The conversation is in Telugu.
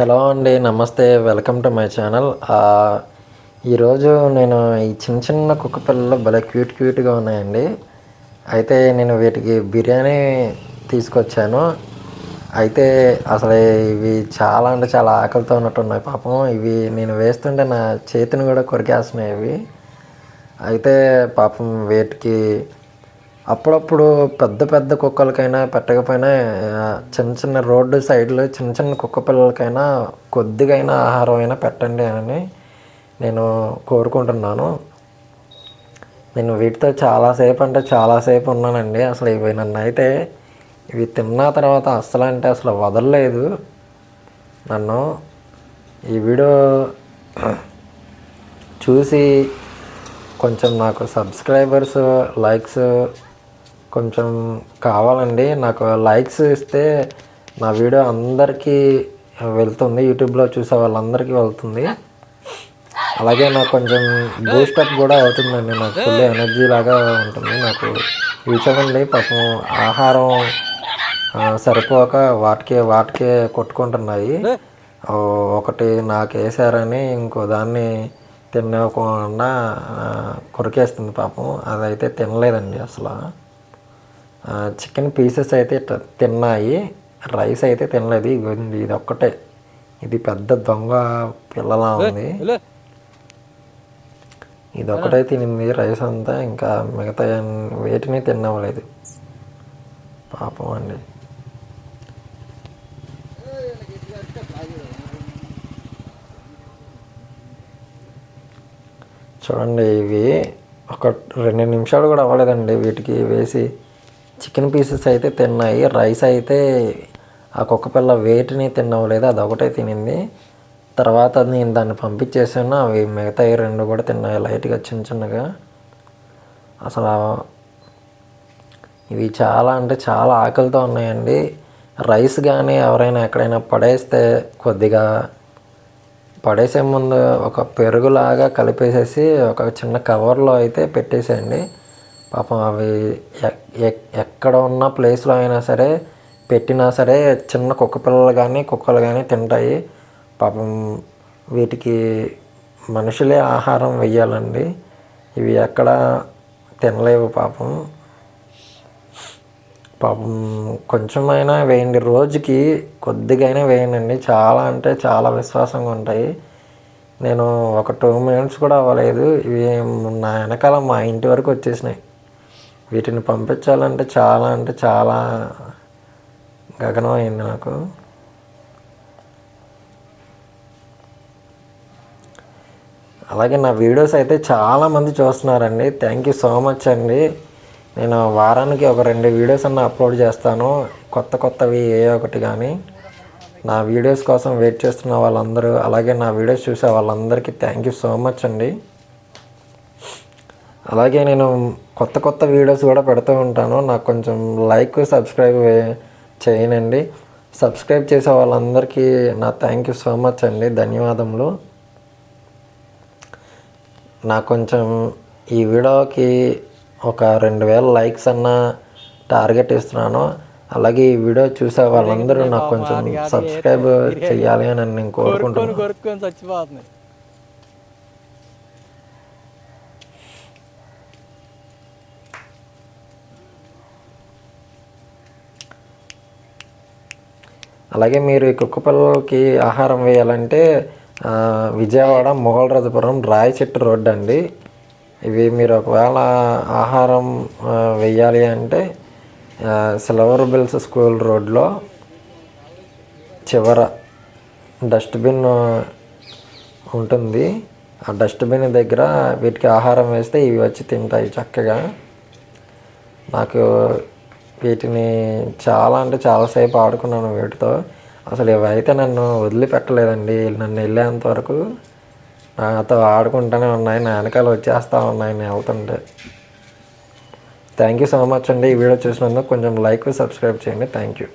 హలో అండి నమస్తే వెల్కమ్ టు మై ఛానల్. ఈరోజు నేను ఈ చిన్న చిన్న కుక్క పిల్లలు భలే క్యూట్ క్యూట్గా ఉన్నాయండి. అయితే నేను వీటికి బిర్యానీ తీసుకొచ్చాను. అయితే అసలు ఇవి చాలా అంటే చాలా ఆకలితో ఉన్నట్టు ఉన్నాయి పాపం. ఇవి నేను వేస్తుంటే నా చేతిని కూడా కొరికేస్తున్నాయి ఇవి అయితే పాపం వీటికి అప్పుడప్పుడు పెద్ద పెద్ద కుక్కలకైనా పెట్టకపోయినా చిన్న చిన్న రోడ్డు సైడ్లో చిన్న చిన్న కుక్క పిల్లలకైనా కొద్దిగైనా ఆహారం అయినా పెట్టండి అని నేను కోరుకుంటున్నాను. నేను వీటితో చాలాసేపు అంటే చాలాసేపు ఉన్నానండి. అసలు ఇవి నన్ను అయితే ఇవి తిన్న తర్వాత అసలు అంటే అసలు వదలలేదు. నన్ను ఈ వీడియో చూసి కొంచెం నాకు సబ్స్క్రైబర్స్ లైక్స్ కొంచెం కావాలండి. నాకు లైక్స్ ఇస్తే నా వీడియో అందరికీ వెళ్తుంది. యూట్యూబ్లో చూసే వాళ్ళందరికీ వెళ్తుంది. అలాగే నాకు కొంచెం బూస్టప్ కూడా అవుతుందండి. నాకు ఫుల్ ఎనర్జీ లాగా ఉంటుంది. నాకు ఇవి పాపం ఆహారం సరిపోక వాటికే వాటికే కొట్టుకుంటున్నాయి. ఒకటి నాకు వేసారని ఇంకో దాన్ని తినకుండా కొరికేస్తుంది పాపం. అదైతే తినలేదండి అసలు. చికెన్ పీసెస్ అయితే ఇట్లా తిన్నాయి రైస్ అయితే తినలేదు. ఇగోండి ఇది ఒక్కటే ఇది పెద్ద దొంగ పిల్లలా ఉంది. ఇది ఒకటే తినింది రైస్ అంతా. ఇంకా మిగతా వేటిని తినవలేదు. పాపం అండి. చూడండి ఇవి ఒక రెండు నిమిషాలు కూడా అవ్వలేదండి. వీటికి వేసి చికెన్ పీసెస్ అయితే తిన్నాయి. రైస్ అయితే ఆ కుక్క పిల్ల వేటిని తినవలేదు ఒకటే తినింది. తర్వాత నేను దాన్ని పంపించేసాను. అవి మిగతా రెండు కూడా తిన్నాయి. లైట్గా చిన్న చిన్నగా. అసలు ఇవి చాలా అంటే చాలా ఆకలితో ఉన్నాయండి. రైస్ కానీ ఎవరైనా ఎక్కడైనా పడేస్తే కొద్దిగా పడేసే ముందు ఒక పెరుగులాగా కలిపేసేసి ఒక చిన్న కవర్లో అయితే పెట్టేసేయండి. పాపం అవి ఎక్కడ ఉన్న ప్లేస్లో అయినా సరే పెట్టినా సరే చిన్న కుక్క పిల్లలు కానీ కుక్కలు కానీ తింటాయి. పాపం వీటికి మనుషులే ఆహారం వెయ్యాలండి. ఇవి ఎక్కడ తినలేవు పాపం. పాపం కొంచెమైనా వేయండి. రోజుకి కొద్దిగైనా వేయండి చాలా అంటే చాలా విశ్వాసంగా ఉంటాయి. నేను ఒక టూ మినిట్స్ కూడా అవ్వలేదు. ఇవి నా వెనకాల మా ఇంటి వరకు వచ్చేసినాయి. వీటిని పంపించాలంటే చాలా అంటే చాలా గగనం అయింది నాకు. అలాగే నా వీడియోస్ అయితే చాలామంది చూస్తున్నారండి. థ్యాంక్ యూ సో మచ్ అండి. నేను వారానికి ఒక రెండు వీడియోస్ అన్న అప్లోడ్ చేస్తాను. కొత్త కొత్తవి ఏ ఒకటి కానీ. నా వీడియోస్ కోసం వెయిట్ చేస్తున్న వాళ్ళందరూ అలాగే నా వీడియోస్ చూసే వాళ్ళందరికీ థ్యాంక్ యూ సో మచ్ అండి. అలాగే నేను కొత్త కొత్త వీడియోస్ కూడా పెడుతూ ఉంటాను. నాకు కొంచెం లైక్ సబ్స్క్రైబ్ చేయనండి. సబ్స్క్రైబ్ చేసే వాళ్ళందరికీ నా థ్యాంక్ యూ సో మచ్ అండి. ధన్యవాదములు. నాకు కొంచెం ఈ వీడియోకి ఒక రెండు వేల లైక్స్ అన్న టార్గెట్ ఇస్తున్నాను. అలాగే ఈ వీడియో చూసే వాళ్ళందరూ నాకు కొంచెం సబ్స్క్రైబ్ చేయాలి అని నేను కోరుకుంటున్నాను. అలాగే మీరు ఈ కుక్క పిల్లలకి ఆహారం వేయాలంటే విజయవాడ మొగలరాజపురం రాయి చెట్టు రోడ్డు అండి. ఇవి మీరు ఒకవేళ ఆహారం వేయాలి అంటే సిల్వర్ బిల్స్ స్కూల్ రోడ్లో చివర డస్ట్బిన్ ఉంటుంది. ఆ డస్ట్బిన్ దగ్గర వీటికి ఆహారం వేస్తే ఇవి వచ్చి తింటాయి చక్కగా. నాకు వీటిని చాలా అంటే చాలాసేపు ఆడుకున్నాను వీటితో. అసలు ఇవైతే నన్ను వదిలిపెట్టలేదండి. నన్ను వెళ్ళేంత వరకు నాతో ఆడుకుంటూనే ఉన్నాయి. నా వెనకాల వచ్చేస్తూ ఉన్నాయి. నేను వెళ్తుంటే. థ్యాంక్ యూ సో మచ్ అండి. ఈ వీడియో చూసినందుకు కొంచెం లైక్ సబ్స్క్రైబ్ చేయండి. Thank you